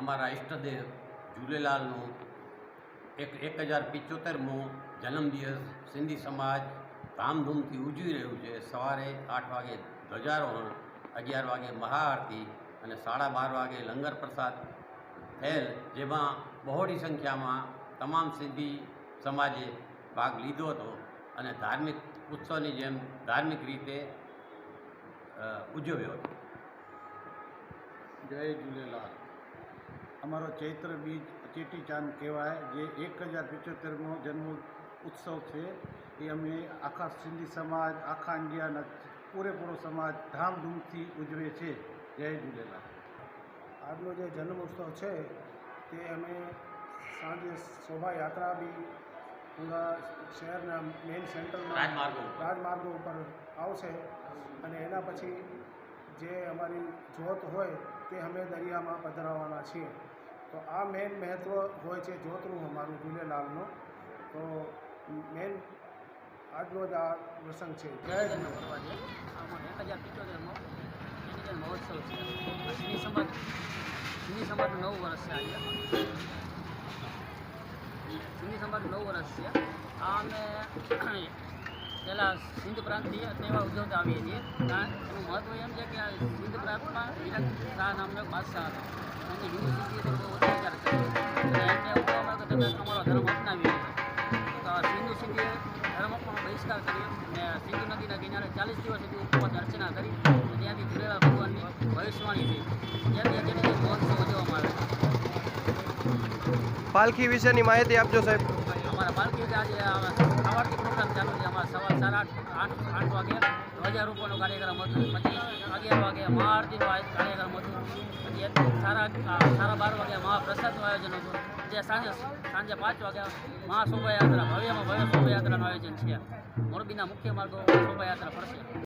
અમારા ઈષ્ટદેવ ઝૂલેલાલનો એક એક હજાર પિચોતેરમો જન્મદિવસ સિંધી સમાજ ધામધૂમથી ઉજવી રહ્યું છે. સવારે આઠ વાગે ધ્વજારોહણ, અગિયાર વાગે મહાઆરતી અને સાડા બાર વાગે લંગર પ્રસાદ થયેલ, જેમાં બહોળી સંખ્યામાં તમામ સિંધી સમાજે ભાગ લીધો હતો અને ધાર્મિક ઉત્સવની જેમ ધાર્મિક રીતે ઉજવ્યો હતો. જય ઝૂલેલાલ અમારો ચૈત્ર બીજ ચેટીચાંદ કહેવાય જે એક હજાર પિચોતેરમો જન્મ ઉત્સવ છે. એ અમે આખા સિંધી સમાજ આખા ઇન્ડિયાના પૂરેપૂરો સમાજ ધામધૂમથી ઉજવે છે. જય ઝૂલેલાલ આજનો જે જન્મ ઉત્સવ છે તે અમે સાંજે શોભાયાત્રા બી પૂરા શહેરના મેઇન સેન્ટરમાં રાજમાર્ગો ઉપર. રાજમાર્ગો ઉપર આવશે અને એના પછી જે અમારી જોત હોય તે અમે દરિયામાં પધરાવવાના છીએ. તો આ મેઇન મહત્ત્વ હોય છે જોતનું અમારું ઝૂલેલાલનું તો મેઇન આજનો જ આ પ્રસંગ છે. જય ઝૂલેલાલ એક હજાર પિચોતેરમો મહોત્સવ છે. આ સમાજ નવું વર્ષ છે આજે. સિંધી સમાજ નવ વર્ષ છે. આ અમે પહેલાં સિંધ પ્રાંતથી તહેવાર ઉજવતા આવીએ છીએ. એનું મહત્ત્વ એમ છે કે આ સિંધ પ્રાંતમાં વિરક શાહ નામનો બાદશાહ હતો. અને હિન્દુ સિંધી બહુ અત્યાચાર કર્યો એમને એવું કે તમે અમારો ધર્મ અપનાવી તો સિંધુ સિંધીએ ધર્મ પણ બહિષ્કાર કર્યો અને સિંધુ નદીના કિનારે ચાલીસ દિવસ સુધી ઉપવાસ અર્ચના કરી ત્યાંથી જુડેલા ભગવાનની ભવિષ્યવાણી થઈ. ત્યાંથી જેને મહોત્સવ ઉજવવામાં આવે પાલખી વિશેની માહિતી આપજો સાહેબ. અમારા બાળકી આજે સવારથી પ્રોગ્રામ ચાલુ છે. અમારા સવાર સાડા આઠ આઠ વાગે ધ્વજારોપણનો કાર્યક્રમ હતો. પછી અગિયાર વાગે મહાઆરતીનો કાર્યક્રમ હતો. પછી સાડા સાડા બાર વાગે મહાપ્રસાદનું આયોજન હતું. જે સાંજે સાંજે પાંચ વાગે મહાશોભાયાત્રા, ભવ્યમાં ભવ્ય શોભાયાત્રાનું આયોજન છે. મોરબીના મુખ્ય માર્ગો શોભાયાત્રા ફરશે.